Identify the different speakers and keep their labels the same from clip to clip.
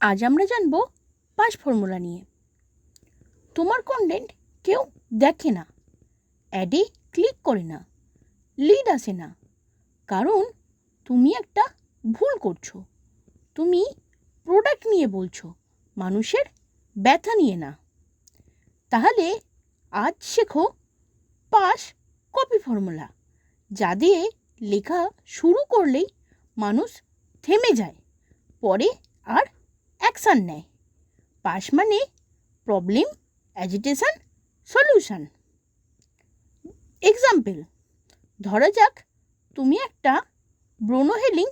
Speaker 1: আজ আমরা জানব পাস ফর্মুলা নিয়ে। তোমার কন্টেন্ট কেউ দেখে না অ্যাডে ক্লিক করে না লিড আসে না, কারণ তুমি একটা ভুল করছ। তুমি প্রোডাক্ট নিয়ে বলছো, মানুষের ব্যথা নিয়ে না। তাহলে আজ শেখো পাস কপি ফর্মুলা যা দিয়ে লেখা শুরু করলেই মানুষ থেমে যায়, পরে আর অ্যাকশান নেয়। পাস মানে প্রবলেম অ্যাজিটেশন সলিউশন এক্সাম্পল ধরা যাক তুমি একটা ব্রোনোহেলিং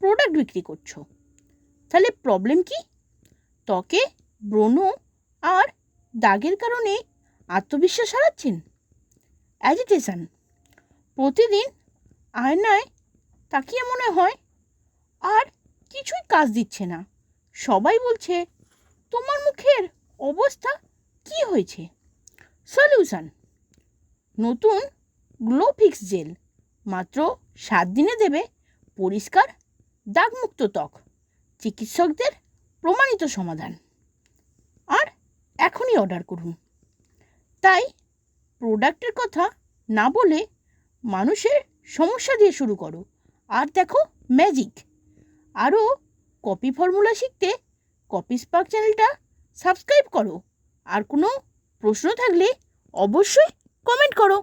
Speaker 1: প্রোডাক্ট বিক্রি করছ। তাহলে প্রবলেম কি? ত্বকে ব্রণ আর দাগের কারণে আত্মবিশ্বাস হারাচ্ছেন। অ্যাজিটেশন প্রতিদিন আয়নায় তাকিয়ে মনে হয় আর কিছুই কাজ দিচ্ছে না। সবাই বলছে, তোমার মুখের অবস্থা কি হয়েছে? সলিউশন নতুন গ্লো ফিক্স জেল মাত্র সাত দিনে দেবে পরিষ্কার দাগমুক্ত ত্বক, চিকিৎসকদের প্রমাণিত সমাধান। আর এখনই অর্ডার করুন। তাই প্রোডাক্টের কথা না বলে মানুষের সমস্যা দিয়ে শুরু করো। আর দেখো ম্যাজিক আরও কপি ফর্মুলা শিখতে কপি স্পার্ক চ্যানেলটা সাবস্ক্রাইব করো। আর কোনো প্রশ্ন থাকলে অবশ্যই কমেন্ট করো।